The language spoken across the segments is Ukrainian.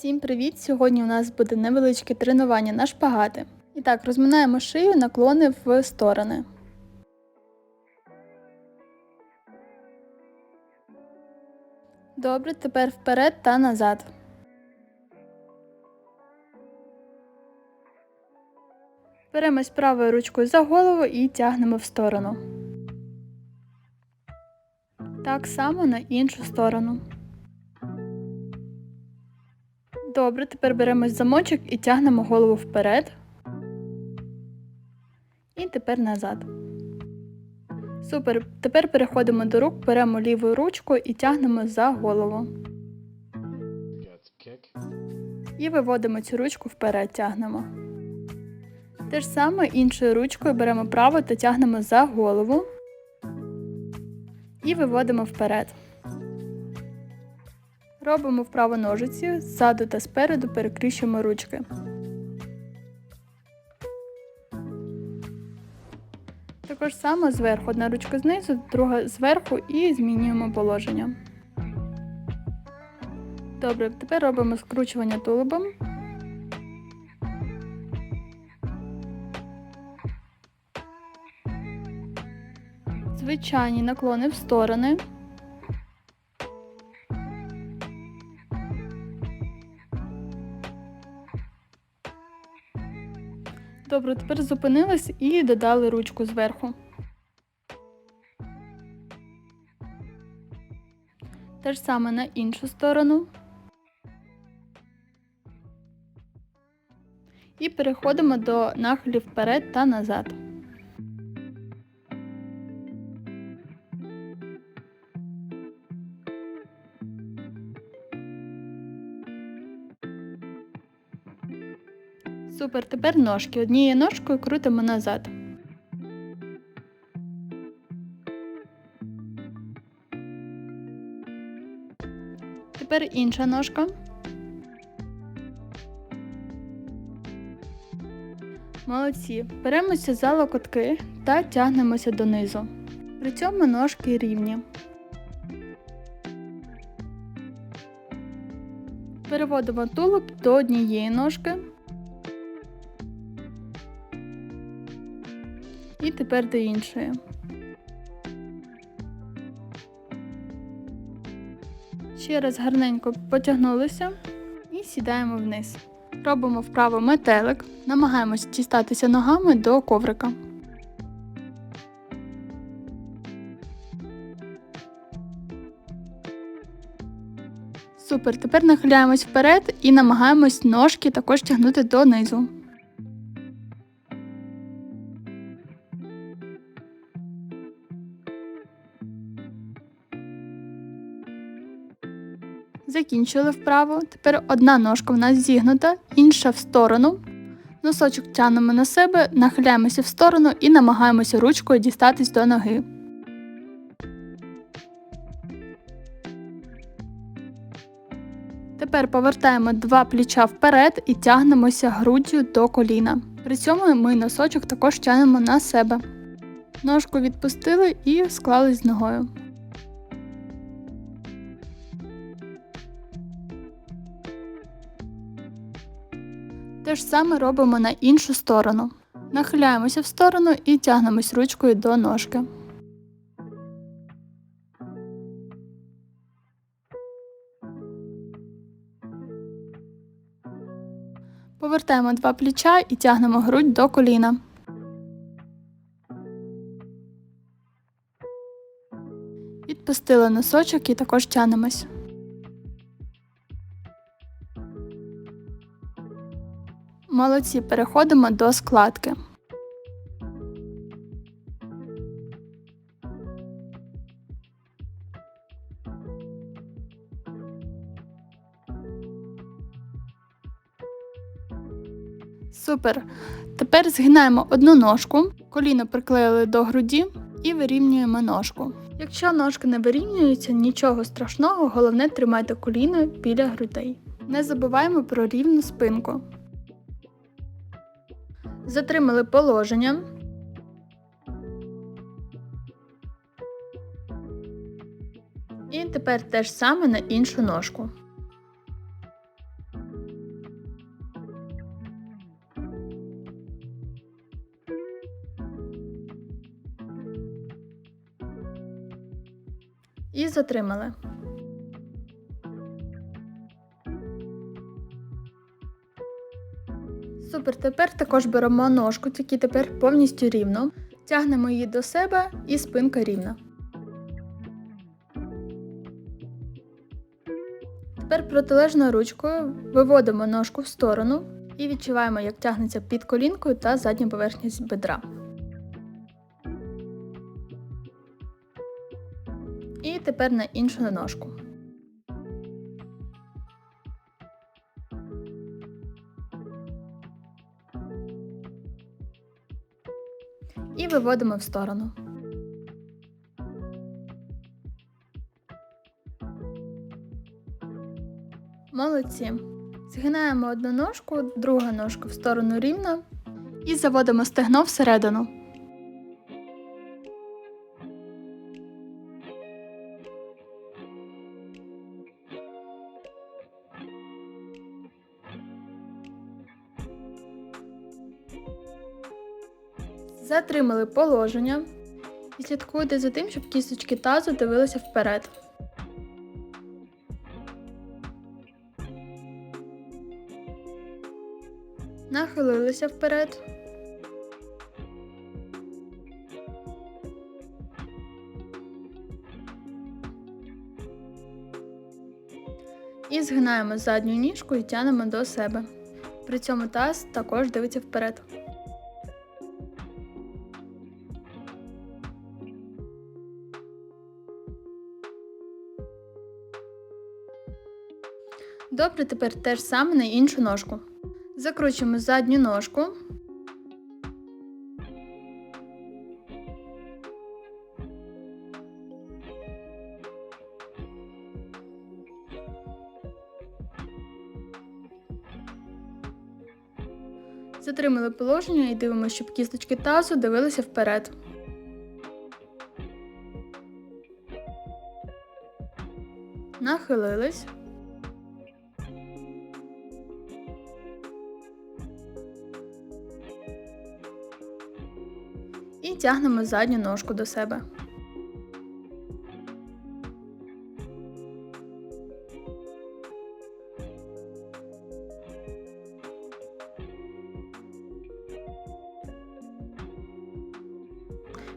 Всім привіт! Сьогодні у нас буде невеличке тренування на шпагати. І так, розминаємо шию, наклони в сторони. Добре, тепер вперед та назад. Беремось правою ручкою за голову і тягнемо в сторону. Так само на іншу сторону. Добре, тепер беремо замочок і тягнемо голову вперед. І тепер назад. Супер. Тепер переходимо до рук, беремо ліву ручку і тягнемо за голову. І виводимо цю ручку вперед, тягнемо. Те ж саме іншою ручкою беремо праву та тягнемо за голову. І виводимо вперед. Робимо вправо ножиці, ззаду та спереду перекріщуємо ручки. Також само зверху одна ручка знизу, друга зверху і змінюємо положення. Добре, тепер робимо скручування тулубом. Звичайні наклони в сторони. Добре, тепер зупинились і додали ручку зверху. Те ж саме на іншу сторону. І переходимо до нахилів вперед та назад. Супер, тепер ножки. Однією ножкою крутимо назад. Тепер інша ножка. Молодці. Беремося за локотки та тягнемося донизу. При цьому ножки рівні. Переводимо тулуб до однієї ножки. І тепер до іншої. Ще раз гарненько потягнулися і сідаємо вниз. Робимо вправо метелик, намагаємось дістатися ногами до коврика. Супер, тепер нахиляємось вперед і намагаємось ножки також тягнути донизу. Закінчили вправо. Тепер одна ножка в нас зігнута, інша в сторону. Носочок тягнемо на себе, нахиляємося в сторону і намагаємося ручкою дістатись до ноги. Тепер повертаємо два плеча вперед і тягнемося груддю до коліна. При цьому ми носочок також тягнемо на себе. Ножку відпустили і склались з ногою. Те ж саме робимо на іншу сторону. Нахиляємося в сторону і тягнемось ручкою до ножки. Повертаємо два плеча і тягнемо грудь до коліна. Відпустили носочок і також тягнемось. Молодці, переходимо до складки. Супер. Тепер згинаємо одну ножку, коліно приклеїли до груді і вирівнюємо ножку. Якщо ножки не вирівнюються, нічого страшного, головне тримайте коліно біля грудей. Не забуваємо про рівну спинку затримали положення. І тепер те ж саме на іншу ножку. І затримали. Супер, тепер також беремо ножку, тільки тепер повністю рівно. Тягнемо її до себе і спинка рівна. Тепер протилежною ручкою виводимо ножку в сторону і відчуваємо, як тягнеться під колінкою та задня поверхність бедра. І тепер на іншу ножку. І виводимо в сторону. Молодці. Згинаємо одну ножку, другу ножку в сторону рівно і заводимо стегно всередину. Затримали положення і слідкуйте за тим, щоб кісточки тазу дивилися вперед. Нахилилися вперед. І згинаємо задню ніжку і тянемо до себе. При цьому таз також дивиться вперед. Добре, тепер те ж саме на іншу ножку. Закручуємо задню ножку. Затримали положення і дивимося, щоб кісточки тазу дивилися вперед. Нахилились. І тягнемо задню ножку до себе.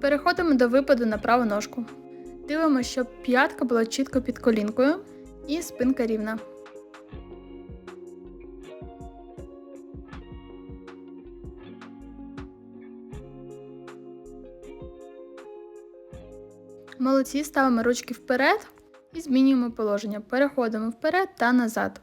Переходимо до випаду на праву ножку. Дивимося, щоб п'ятка була чітко під колінкою і спинка рівна. Молодці, ставимо ручки вперед і змінюємо положення. Переходимо вперед та назад.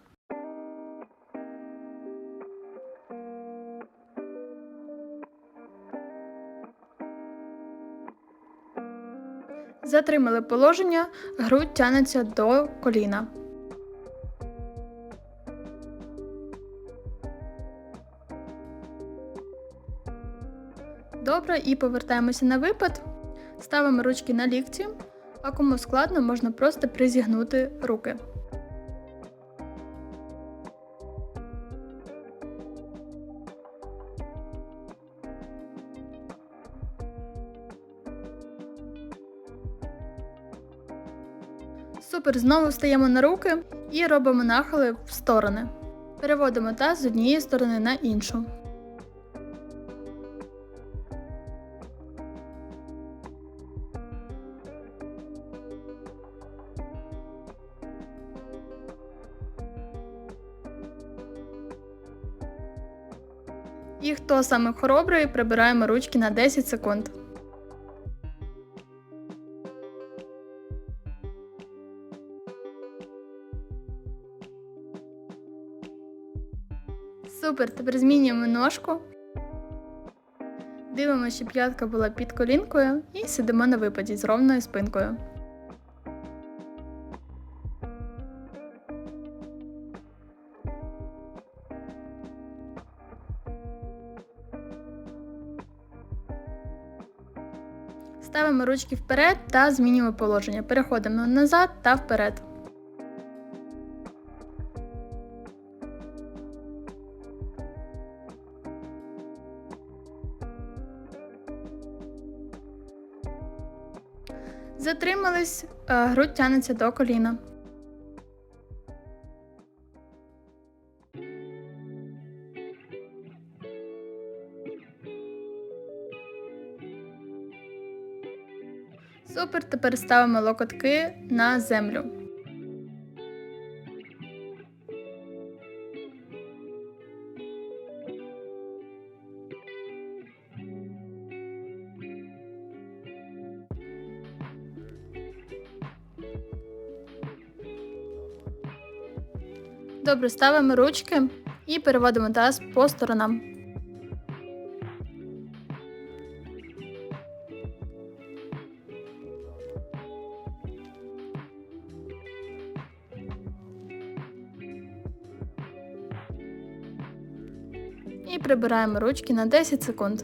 Затримали положення, грудь тянеться до коліна. Добре, і повертаємося на випад. Ставимо ручки на лікті, а кому складно, можна просто призігнути руки. Супер, знову стаємо на руки і робимо нахили в сторони. Переводимо таз з однієї сторони на іншу. І хто саме хоробрий, прибираємо ручки на 10 секунд. Супер, тепер змінюємо ножку. Дивимося, щоб п'ятка була під колінкою і сидимо на випаді з ровною спинкою. Ставимо ручки вперед та змінюємо положення. Переходимо назад та вперед. Затримались, е, грудь тянеться до коліна. Супер, тепер ставимо локотки на землю. Добре, ставимо ручки і переводимо таз по сторонам. Прибираємо ручки на 10 секунд.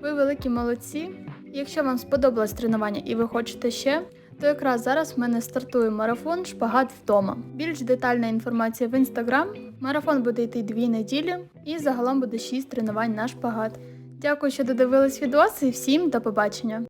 Ви великі молодці. Якщо вам сподобалось тренування і ви хочете ще, то якраз зараз в мене стартує марафон Шпагат вдома. Більш детальна інформація в інстаграм. Марафон буде йти дві неділі і загалом буде 6 тренувань на шпагат. Дякую, що додивились відос і всім до побачення!